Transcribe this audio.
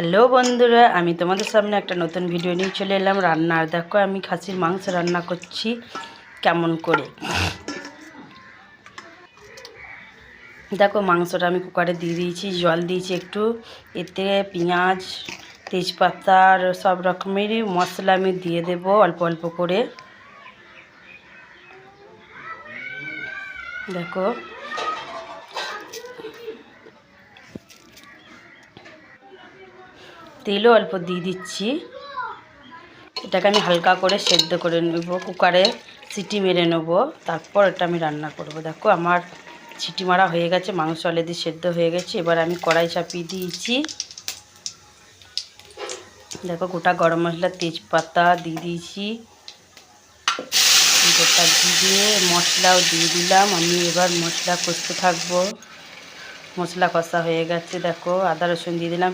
Hello বন্ধুরা, আমি তোমাদের সামনে একটা নতুন ভিডিও নিয়ে চলে এলাম। রান্নার দেখো আমি খাসির মাংস রান্না করছি, কেমন করে? দেখো মাংসটা আমি কুকারে দিয়ে দিয়েছি, জল দিয়েছি একটু। এতে পেঁয়াজ, তেজপাতা, আর সব রকমেরই মশলা আমি দিয়ে দেব অল্প অল্প করে। দেখো তেলও অল্প দিয়ে দিচ্ছি। এটাকে আমি হালকা করে সেদ্ধ করে নেব, কুকারে সিটি মেরে নেব। তারপর এটা আমি রান্না করব। দেখো আমার সিটি মারা হয়ে গেছে, মাংস অলরেডি সেদ্ধ হয়ে গেছে। এবার আমি কড়াই চাপিয়ে দিয়েছি। দেখো গোটা গরম মশলা, তেজপাতা দিয়ে দিয়েছি। গোটা দিয়ে মশলাও দিয়ে দিলাম। আমি এবার মশলা কষতে থাকব। মশলা কষা হয়ে গেছে, দেখো। আদা রসুন দিয়ে দিলাম